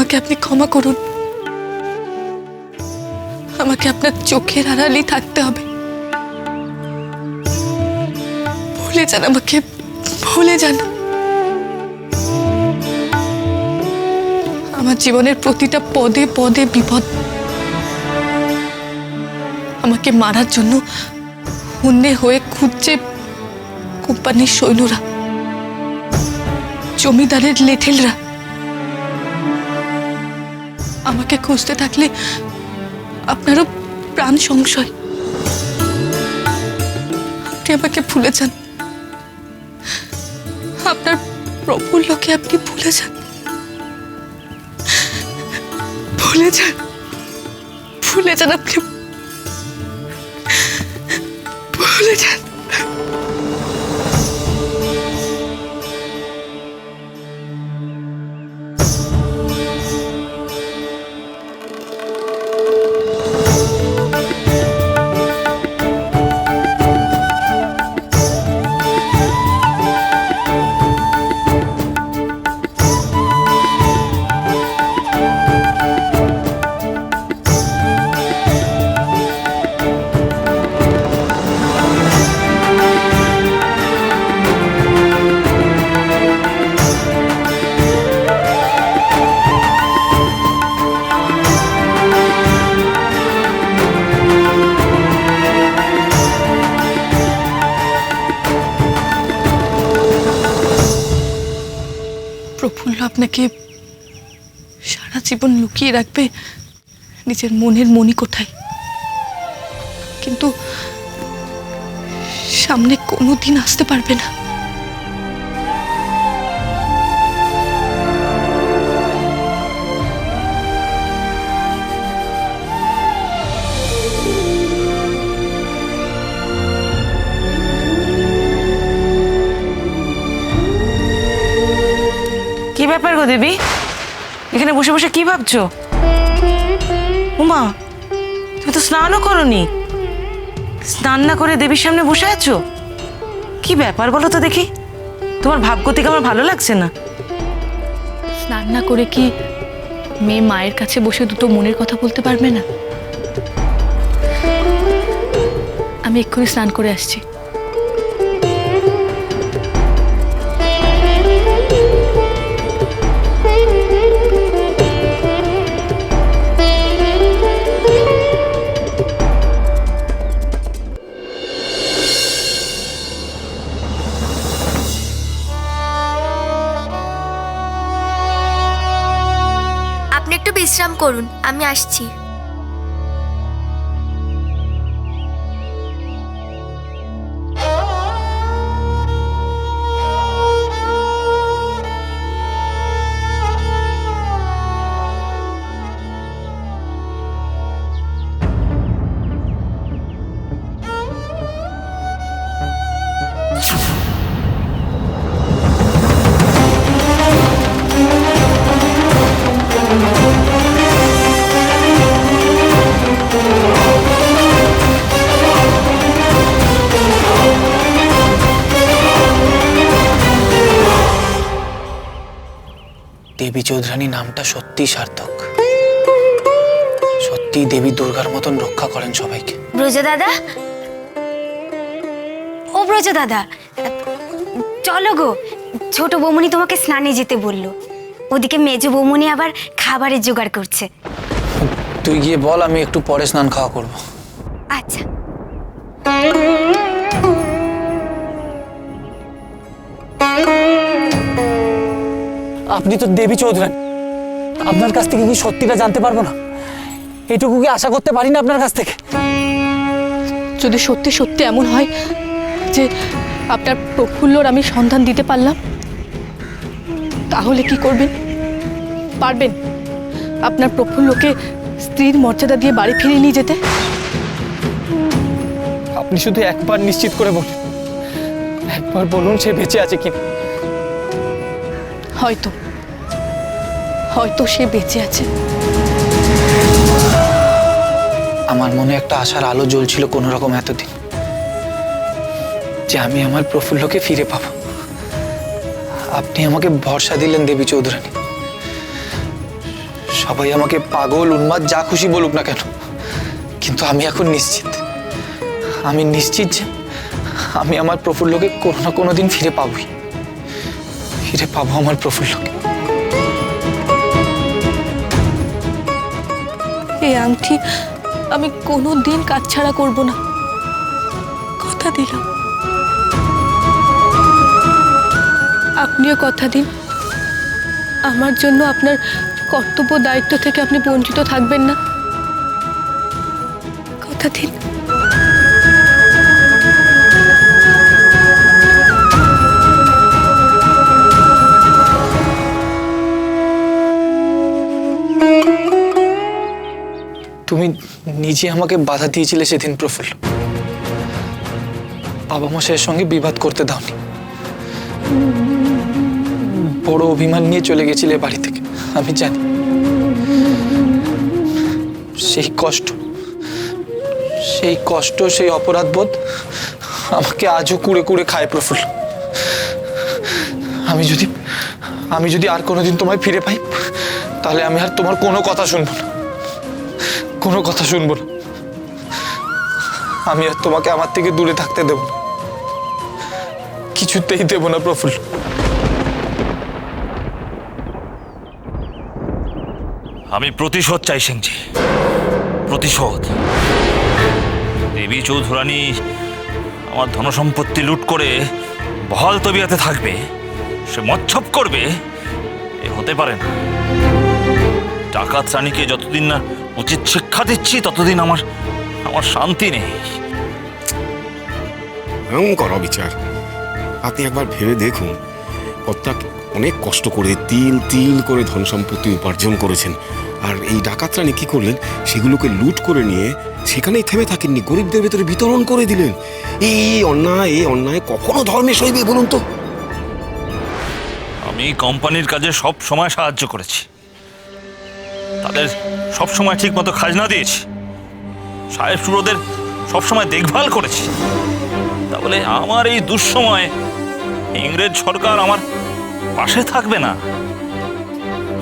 আমাকে আপনি ক্ষমা করুন। আমাকে আপনার চোখের আড়ালেই থাকতে হবে। ভুলে যান আমাকে, ভুলে যান। আমার জীবনের প্রতিটা পদে পদে বিপদ। আমাকে মারার জন্য হন্যে হয়ে খুঁজছে কোম্পানির সৈন্যরা, জমিদারের লেঠেলরা। খুঁজতে থাকলে আপনারও প্রাণ সংশয়। আপনি আমাকে ভুলে যান। আপনার প্রফুল্লকে আপনি ভুলে যান। ভুলে যান। ভুলে যান আপনি। ভুলে যান। আপনাকে সারা জীবন লুকিয়ে রাখবে নিজের মনের মনি কোথায় কিন্তু সামনে কোনো দিন আসতে পারবে না। ব্যাপার গো দেবী? এখানে বসে বসে কি ভাবছ? উমা, তুমি তো স্নানও করনি। স্নান না করে দেবীর সামনে বসে আছো? কি ব্যাপার বলো তো দেখি। তোমার ভাবগতিক আমার ভালো লাগছে না? স্নান না করে কি মেয়ে মায়ের কাছে বসে দুটো মনের কথা বলতে পারবে না? আমি এক্ষুনি স্নান করে আসছি। বিশ্রাম করুন আমি আসছি। দেবী নামটা সত্যি সার্থক। সত্যি দেবী দুর্গার মতন রক্ষা করেন সবাইকে। ব্রজ দাদা? ও ব্রজ দাদা চলো গো। ছোট বৌমনি তোমাকে স্নানে যেতে বলল। ওদিকে মেজ বৌমনি আবার খাবারের জোগাড় করছে। তুই গিয়ে বল আমি একটু পরে স্নান খাওয়া করব। আচ্ছা। আপনি তো দেবী চৌধুরানী। আপনার কাছ থেকে কি সত্যিটা জানতে পারব না? এটুকু কি আশা করতে পারি না আপনার কাছ থেকে? যদি সত্যি সত্যি এমন হয় যে আপনার প্রফুল্লর আমি সন্ধান দিতে পারলাম তাহলে কি করবেন? পারবেন আপনার প্রফুল্লকে স্ত্রীর মর্যাদা দিয়ে বাড়ি ফিরিয়ে নিয়ে যেতে? আপনি শুধু একবার নিশ্চিত করে বলুন। একবার বলুন সে বেঁচে আছে কি হয়তো হয়তো সে বেঁচে আছে। আমার মনে একটা আশার আলো জ্বলছিল কোনো রকম এতদিন, যে আমি আমার প্রফুল্লকে ফিরে পাব। আপনি আমাকে ভরসা দিলেন, দেবী চৌধুরানী। সবাই আমাকে পাগল, উন্মাদ, যা খুশি বলুক না কেন, কিন্তু আমি এখন নিশ্চিত। আমি নিশ্চিত যে আমি আমার প্রফুল্লকে কোনো না কোনো দিন ফিরে পাবই। ফিরে পাবো আমার প্রফুল্লকে এই আংটি আমি কোনো দিন কাজ ছাড়া করব না। কথা দিলাম। আপনিও কথা দিন। আমার জন্য আপনার কর্তব্য দায়িত্ব থেকে আপনি বঞ্চিত থাকবেন না। কথা দিন। তুমি নিজে আমাকে বাধা দিয়েছিলে সেদিন প্রফুল্ল বাবা মশাইয়ের সঙ্গে বিবাদ করতে দাওনি। বড় অভিমান নিয়ে চলে গেছিলে বাড়ি থেকে, আমি জানি। সেই কষ্ট সেই কষ্ট, সেই অপরাধবোধ আমাকে আজও কুড়ে কুড়ে খায় প্রফুল্ল আমি যদি আমি যদি আর কোনোদিন তোমায় ফিরে পাই, তাহলে আমি আর তোমার কোনো কথা শুনব না। কোনো কথা শুনব না। আমি আর তোমাকে আমার থেকে দূরে থাকতে দেব না। কিছুতেই দেব না প্রফুল্ল। আমি প্রতিশোধ চাই, সিংজি। প্রতিশোধ। দেবী চৌধুরানী আমার ধনসম্পত্তি লুট করে বহাল তবিয়াতে থাকবে। সে মচ্ছপ করবে, এ হতে পারে না। ডাকাত রানীকে যতদিন না উচিত শিক্ষা দিচ্ছি ততদিন আমার আমার শান্তি নেই। ভয়ঙ্কর অবিচার আপনি একবার ভেবে দেখুন কর্তা অনেক কষ্ট করে তিল তিল করে ধন সম্পত্তি উপার্জন করেছেন। আর এই ডাকাতরানি কি করলেন? সেগুলোকে লুট করে নিয়ে সেখানেই থেমে থাকেননি গরিবদের ভেতরে বিতরণ করে দিলেন। এই এই অন্যায় এই অন্যায় কখনো ধর্মে সইবে বলুন তো? আমি কোম্পানির কাজে সব সময় সাহায্য করেছি। তাদের সব সময় ঠিক মতো খাজনা দিয়েছি। সাহেব সুরদের সব সময় দেখভাল করেছি। তাহলে আমার এই দুঃসময় ইংরেজ সরকার আমার পাশে থাকবে না।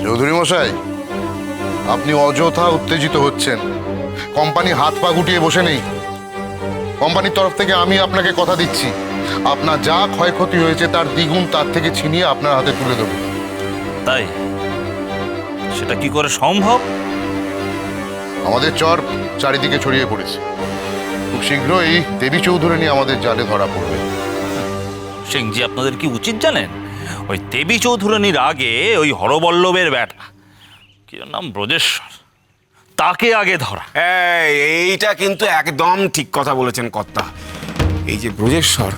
চৌধুরী মশাই আপনি অযথা উত্তেজিত হচ্ছেন। কোম্পানি হাত পা গুটিয়ে বসে নেই। কোম্পানির তরফ থেকে আমি আপনাকে কথা দিচ্ছি। আপনার যা ক্ষয়ক্ষতি হয়েছে তার দ্বিগুণ তার থেকে ছিনিয়ে আপনার হাতে তুলে দেবো। তাই? সেটা কি করে সম্ভব? আমাদের চর চারিদিকে ছড়িয়ে পড়েছে। খুব শীঘ্রই দেবী চৌধুরানী আমাদের জালে ধরা পড়বে। সিংজি আপনাদের কি উচিত জানেন? ওই দেবী চৌধুরানীর আগে ওই হরবল্লভের ব্যাটা কি নাম ব্রজেশ্বর তাকে আগে ধরা। এই, এইটা কিন্তু একদম ঠিক কথা বলেছেন কর্তা। এই যে ব্রজেশ্বর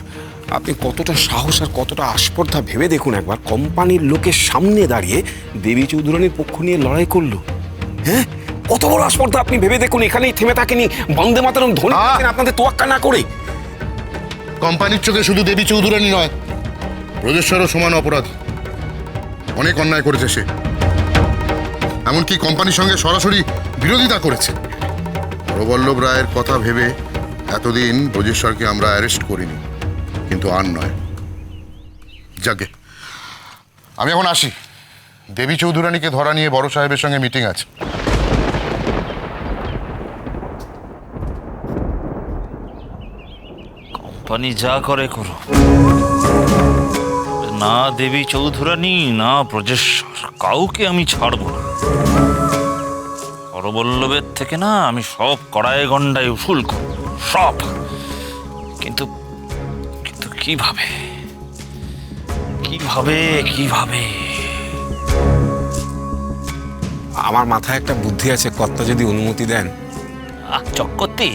আপনি কতটা সাহস আর কতটা আস্পর্ধা ভেবে দেখুন একবার। কোম্পানির লোকের সামনে দাঁড়িয়ে দেবী চৌধুরানীর পক্ষ নিয়ে লড়াই করল। হ্যাঁ? কত বড় আস্পর্ধা আপনি ভেবে দেখুন এখানেই থেমে থাকেনি। বন্দে মাতারম ধনী আহ! আপনাদের তোয়াক্কা না করে। কোম্পানির চোখে শুধু দেবী চৌধুরানী নয় ব্রজেশ্বরও সমান অপরাধ। অনেক অন্যায় করেছে সে। এমনকি কোম্পানির সঙ্গে সরাসরি বিরোধিতা করেছে। হরবল্লভ রায়ের কথা ভেবে এতদিন ব্রজেশ্বরকে আমরা অ্যারেস্ট করিনি কিন্তু আর নয়। যাকে আমি এখন আসি। দেবী চৌধুরানীকে ধরা নিয়ে বড় সাহেবের সঙ্গে মিটিং আছে। কোম্পানি যা করে করো। না দেবী চৌধুরানী না প্রজেশ্বর কাউকে আমি ছাড়ব না। হরবল্লভের থেকে না আমি সব কড়ায় গন্ডায় উসুল করব সব। কিন্তু কিন্তু কীভাবে? কীভাবে কীভাবে? আমার মাথায় একটা বুদ্ধি আছে কর্তা যদি অনুমতি দেন। চক্করতি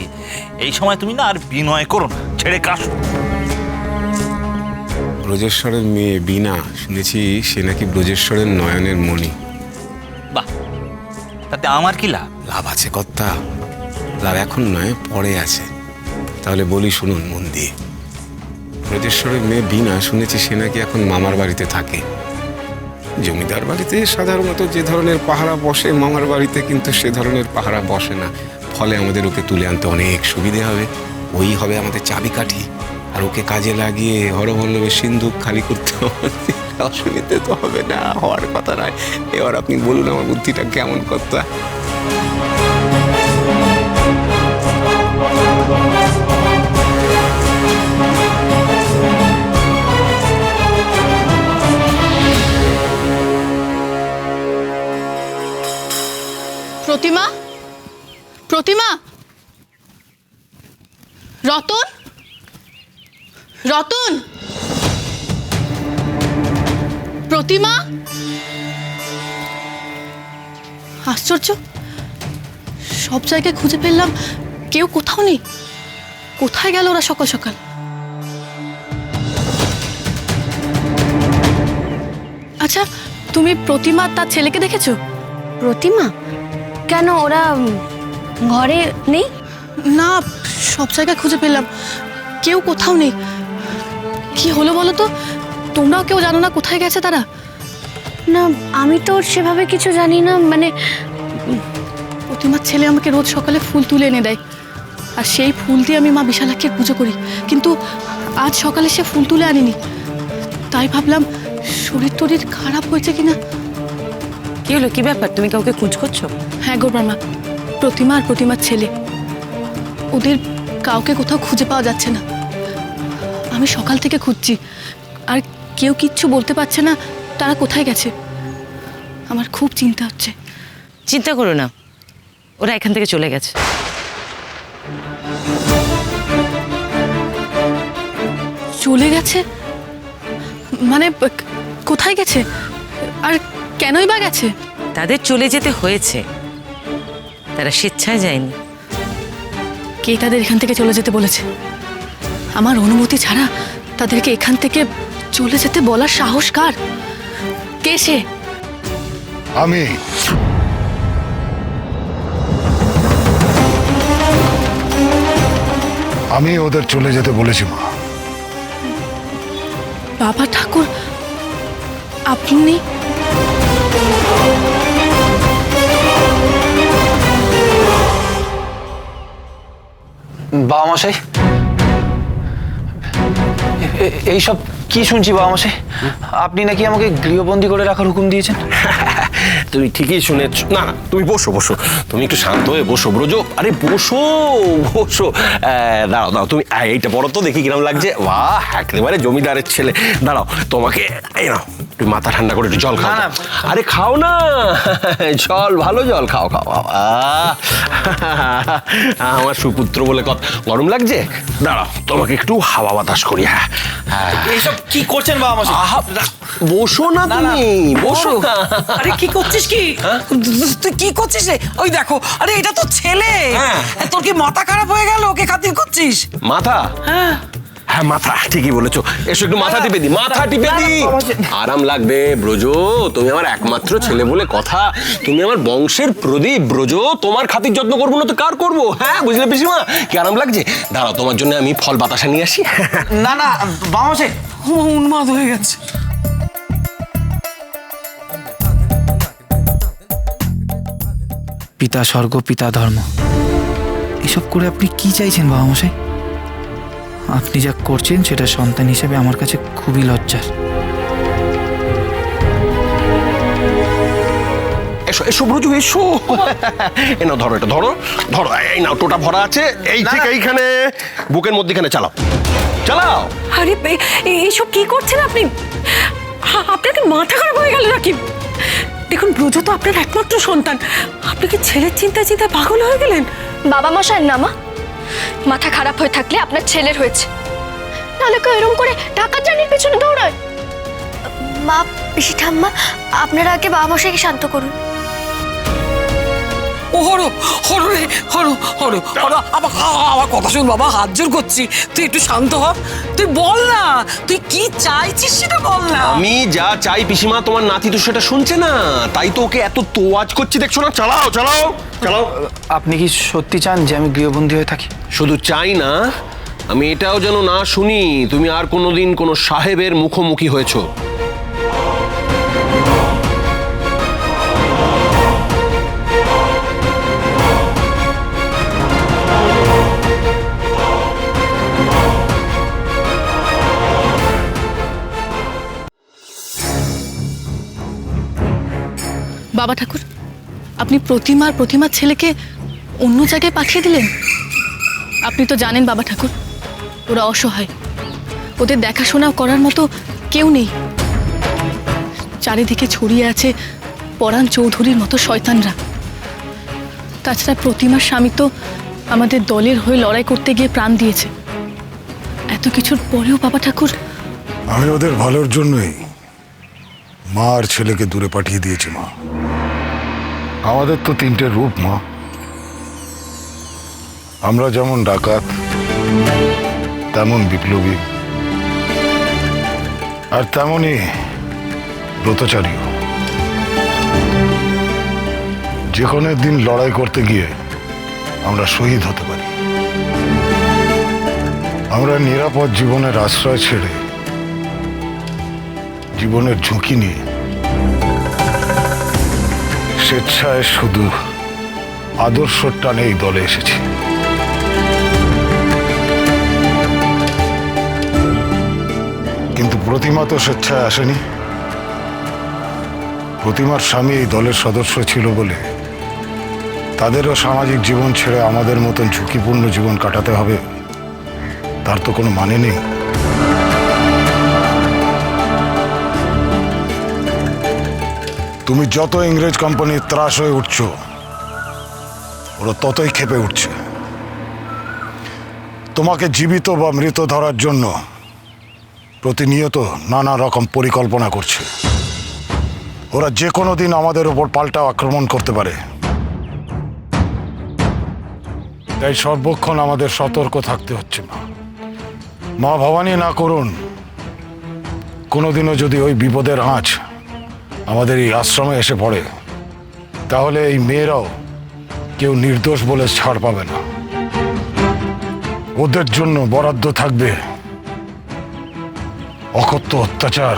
এই সময় তুমি না আর বিনয় করো না। ছেড়ে কাশো। ব্রজেশ্বরের মেয়ে বিনা শুনেছি সে নাকি ব্রজেশ্বরের নয়নের মণি। বাহ তাতে আমার কি লাভ? লাভ আছে কর্তা লাভ এখন নয় পরে আছে। তাহলে বলি শুনুন মন দিয়ে ব্রজেশ্বরের মেয়ে বিনা শুনেছি সে নাকি এখন মামার বাড়িতে থাকে। জমিদার বাড়িতে সাধারণত যে ধরনের পাহারা বসে মামার বাড়িতে কিন্তু সে ধরনের পাহারা বসে না। ফলে আমাদের ওকে তুলে আনতে অনেক সুবিধে হবে। ওই হবে আমাদের চাবিকাঠি। আর ওকে কাজে লাগিয়ে হরভল্লভের সিন্ধুক খালি করতে অসুবিধে তো হবে না, হওয়ার কথা নয়। এবার আপনি বলুন আমার বুদ্ধিটা কেমন কথা প্রতিমা? প্রতিমা? রতন? রতন? প্রতিমা? আশ্চর্য। সব জায়গায় খুঁজে ফেললাম কেউ কোথাও নেই। কোথায় গেল ওরা সকাল সকাল? আচ্ছা তুমি প্রতিমা তার ছেলেকে দেখেছ? প্রতিমা? কেন, ওরা ঘরে নেই? না সব জায়গায় খুঁজে পেলাম। কেউ কোথাও নেই। কি হলো বলো তো? তোমরাও কেউ জানো না কোথায় গেছে তারা? না আমি তো সেভাবে কিছু জানি না মানে প্রতিমার ছেলে আমাকে রোজ সকালে ফুল তুলে এনে দেয়। আর সেই ফুল দিয়ে আমি মা বিশালাক্ষীর পুজো করি। কিন্তু আজ সকালে সে ফুল তুলে আনিনি। তাই ভাবলাম শরীর টরীর খারাপ হয়েছে কিনা? কি হলো? কি ব্যাপার? তুমি কাউকে খুঁজ করছ? হ্যাঁ গোরবার মা প্রতিমা আর প্রতিমার ছেলে। ওদের কাউকে কোথাও খুঁজে পাওয়া যাচ্ছে না। আমি সকাল থেকে খুঁজছি। আর কেউ কিচ্ছু বলতে পারছে না তারা কোথায় গেছে। আমার খুব চিন্তা হচ্ছে। চিন্তা করো না। ওরা এখান থেকে চলে গেছে। চলে গেছে? মানে কোথায় গেছে? আর কেনই বা গেছে? তাদের চলে যেতে হয়েছে। তারা স্বেচ্ছায় যায়নি। কে তাদের এখান থেকে চলে যেতে বলেছে? আমার অনুমতি ছাড়া তাদেরকে এখান থেকে চলে যেতে বলার সাহস কার? কে সে? আমি। আমি ওদের চলে যেতে বলেছি মা। বাবা ঠাকুর আপনি বাবা মশাই এইসব কি শুনছি বাবা মশাই আপনি নাকি আমাকে গৃহবন্দী করে রাখার হুকুম দিয়েছেন? তুমি ঠিকই শুনেছ। না না তুমি বসো বসো। তুমি একটু শান্ত হয়ে বসো ব্রজ। আরে বসো বসো। দাঁড়াও দাঁড়াও তুমি এইটা পড়ো তো দেখি কিরম লাগছে। বাহ একেবারে জমিদারের ছেলে। দাঁড়াও তোমাকে এই নাও একটু মাথা ঠান্ডা করে একটু জল খাও। আরে খাও না। জল ভালো জল খাও খাও আমার সুপুত্র বলে কত গরম লাগছে? দাঁড়াও তোমাকে একটু হাওয়া বাতাস করি হ্যাঁ। এইসব কি করছেন বাবা মশাই? আহা, বসো না তুমি বসো। আরে কি করছিস কি? তুই কি করছিস রে? ওই দেখো আরে এটা তো ছেলে। হ্যাঁ। তোর কি মাথা খারাপ হয়ে গেল? ওকে খাতির করছিস? মাথা? হ্যাঁ। মাথা। ঠিকই বলেছ। এসো একটু মাথা টিপে দি মাথা টিপে দি আরাম লাগবে ব্রজ। তুমি আমার একমাত্র ছেলে বলে কথা। তুমি আমার বংশের প্রদীপ ব্রজ। তোমার খাতির যত্ন করব না তো কার করব? হ্যাঁ বুঝলে পিসিমা? কি আরাম লাগছে? দাঁড়াও তোমার জন্য আমি ফল বাতাসা নিয়ে আসি। না না ও উন্মাদ হয়ে গেছে। পিতা স্বর্গ পিতা ধর্ম। এসব করে আপনি কি চাইছেন বাবা মশাই আপনি যা করছেন সেটা সন্তান হিসেবে আমার কাছে খুবই লজ্জার। এসো এসো ব্রজ এসো। এ নাও ধরো এটা ধরো ধরো এই নাও টোটা ভরা আছে। এই ঠিক এইখানে বুকের মধ্যেখানে চালাও। চালাও। আরে এইসব কি করছেন আপনি? আ- আপনার কি মাথা খারাপ হয়ে গেল নাকি? দেখুন ব্রজ তো আপনার একমাত্র সন্তান। আপনি কি ছেলের চিন্তায় চিন্তা পাগল হয়ে গেলেন? বাবা মশাই না মা মাথা খারাপ হয়ে থাকলে আপনার ছেলের হয়েছে। নাহলে কেউ এরম করে টাকার জানির পিছনে দৌড়ায়। মা পিসি ঠাম্মা আপনারা আগে বাবা মশাইকে শান্ত করুন। ও হরো হরো রে হরো হরো হরো আমার আমার কথা শুন বাবা হাত জোর করছি। তুই একটু শান্ত হ। তুই বল না তুই কি চাইছিস সেটা বল না। আমি যা চাই পিসিমা তোমার নাতি তো সেটা শুনছে না। তাই তো ওকে এত তোয়াজ করছি দেখছ না? চালাও চালাও চালাও। আপনি কি সত্যি চান যে আমি গৃহবন্দী হয়ে থাকি? শুধু চাই না আমি এটাও যেন না শুনি তুমি আর কোনোদিন কোনো সাহেবের মুখোমুখি হয়েছো। ঠাকুর, আপনি প্রতিমার প্রতিমার ছেলেকে অন্য জায়গায় পাঠিয়ে দিলেন? আপনি তো জানেন বাবা ঠাকুর, ওরা অসহায়। ওদের দেখাশোনা করার মতো কেউ নেই। চারিদিকে ছড়িয়ে আছে পরাণ চৌধুরীর মতো শয়তানরা। তাছাড়া প্রতিমার স্বামী তো আমাদের দলের হয়ে লড়াই করতে গিয়ে প্রাণ দিয়েছে। এত কিছুর পরেও বাবা ঠাকুর আমি ওদের ভালোর জন্যই মা আর ছেলেকে দূরে পাঠিয়ে দিয়েছি, মা। আমাদের তো তিনটে রূপ, মা। আমরা যেমন ডাকাত, তেমন বিপ্লবী। আর তেমনই ব্রতচারীও। যে কোনো দিন লড়াই করতে গিয়ে আমরা শহীদ হতে পারি। আমরা নিরাপদ জীবনের আশ্রয় ছেড়ে জীবনের ঝুঁকি নিয়ে স্বেচ্ছায় শুধু আদর্শ টানে এই দলে এসেছি। কিন্তু প্রতিমা তো স্বেচ্ছায় আসেনি। প্রতিমার স্বামী এই দলের সদস্য ছিল বলে তাদেরও সামাজিক জীবন ছেড়ে আমাদের মতন ঝুঁকিপূর্ণ জীবন কাটাতে হবে, তার তো কোনো মানে নেই। তুমি যত ইংরেজ কোম্পানির ত্রাস হয়ে উঠছ, ওরা ততই খেপে উঠছে। তোমাকে জীবিত বা মৃত ধরার জন্য প্রতিনিয়ত নানা রকম পরিকল্পনা করছে। ওরা যে কোনো দিন আমাদের উপর পাল্টা আক্রমণ করতে পারে। তাই সর্বক্ষণ আমাদের সতর্ক থাকতে হচ্ছে মা। মা ভবানী না করুন, কোনোদিনও যদি ওই বিপদের আঁচ আমাদের এই আশ্রমে এসে পড়ে। তাহলে এই মেয়েরাও কেউ নির্দোষ বলে ছাড় পাবে না। ওদের জন্য বরাদ্দ থাকবে অকথ্য অত্যাচার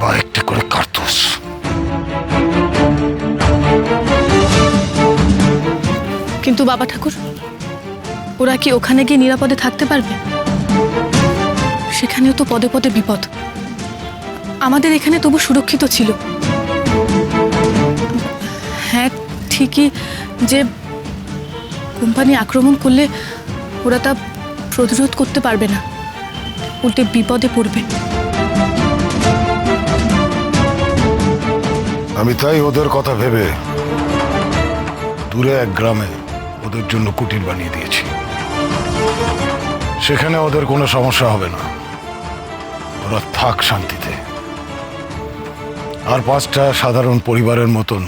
বা একটি করে কার্তুস। কিন্তু বাবা ঠাকুর, ওরা কি ওখানে গিয়ে নিরাপদে থাকতে পারবে? সেখানেও তো পদে পদে বিপদ। আমাদের এখানে তবু সুরক্ষিত ছিল। হ্যাঁ ঠিকই যে কোম্পানি আক্রমণ করলে ওরা তা প্রতিরোধ করতে পারবে না। উল্টে বিপদে পড়বে। আমি তাই ওদের কথা ভেবে দূরে এক গ্রামে ওদের জন্য কুটির বানিয়ে দিয়েছি। সেখানে ওদের কোনো সমস্যা হবে না। ওরা থাক শান্তিতে। আর পাঁচটা সাধারণ পরিবারের মতন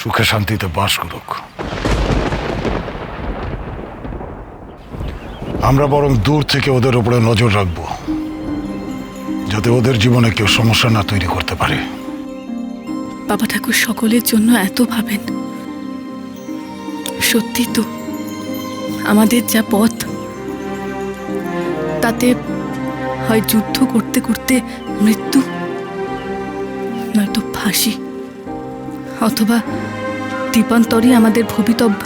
সুখে শান্তিতে বাস করুক। আমরা বরং দূর থেকে ওদের উপরে নজর রাখব, যাতে ওদের জীবনে কেউ সমস্যা না তৈরি করতে পারে। বাবা ঠাকুর, সকলের জন্য এত ভাবেন। সত্যি তো, আমাদের যা পথ, তাতে হয় যুদ্ধ করতে করতে মৃত্যু। নয়তো ফাঁসি। অথবা দীপান্তরই আমাদের ভবিতব্য।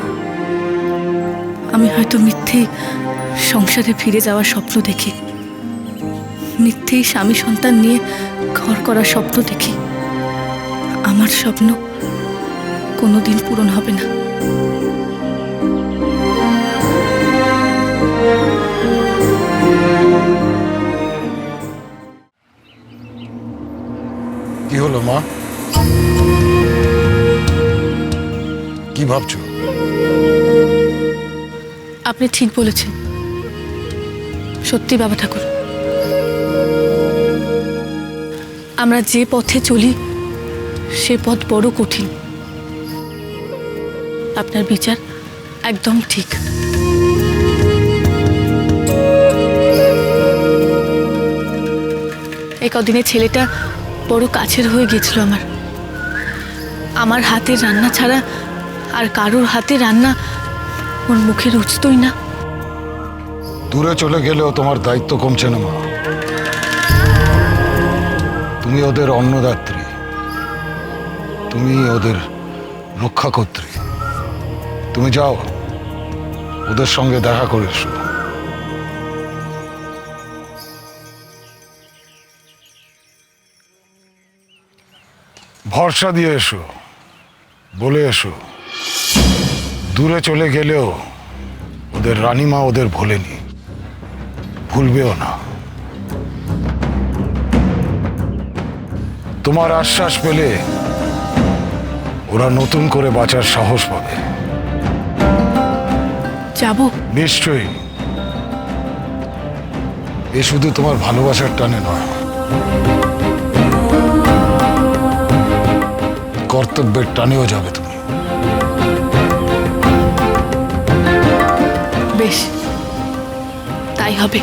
আমি হয়তো মিথ্যেই সংসারে ফিরে যাওয়ার স্বপ্ন দেখি। মিথ্যেই স্বামী সন্তান নিয়ে ঘর করার স্বপ্ন দেখি। আমার স্বপ্ন কোনোদিন পূরণ হবে না। ভাবছ? আপনি ঠিক বলেছেন। সত্যি বাবা ঠাকুর। আমরা যে পথে চলি, সে পথ বড় কঠিন। আপনার বিচার একদম ঠিক। এই কদিনে ছেলেটা বড় কাছের হয়ে গেছিল আমার। আমার হাতের রান্না ছাড়া আর কারোর হাতে রান্না ওর মুখে রুচতই না। দূরে চলে গেলেও তোমার দায়িত্ব কমছে না, মা। তুমি ওদের অন্নদাত্রী। তুমি ওদের রক্ষাকর্ত্রী। তুমি যাও, ওদের সঙ্গে দেখা করে এসো। ভরসা দিয়ে এসো, বলে এসো। দূরে চলে গেলেও ওদের রানীমা ওদের ভোলেনি। ভুলবেও না। তোমার আশ্বাস পেলে ওরা নতুন করে বাঁচার সাহস পাবে। যাব। নিশ্চয়ই। এ শুধু তোমার ভালোবাসার টানে নয়। কর্তব্যের টানেও যাবে তুমি। বেশ। তাই হবে।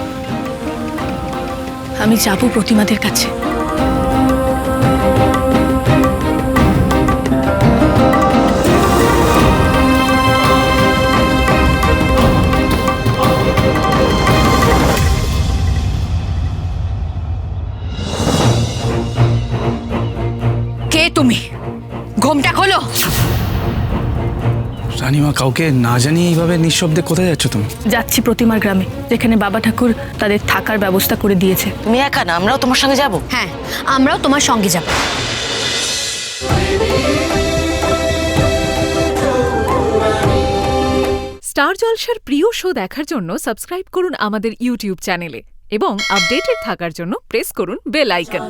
আমি যাব প্রতিমাদের কাছে। রানিমা কাউকে না জানিয়ে এইভাবে নিঃশব্দে কোথায় যাচ্ছ তুমি? যাচ্ছি প্রতিমার গ্রামে যেখানে বাবা ঠাকুর তাদের থাকার ব্যবস্থা করে দিয়েছে। তুমি একা না আমরাও তোমার সঙ্গে যাব? হ্যাঁ আমরাও তোমার সঙ্গে যাব। স্টার জলসার প্রিয় শো দেখার জন্য সাবস্ক্রাইব করুন আমাদের ইউটিউব চ্যানেলে এবং আপডেটেড থাকার জন্য প্রেস করুন বেল আইকন।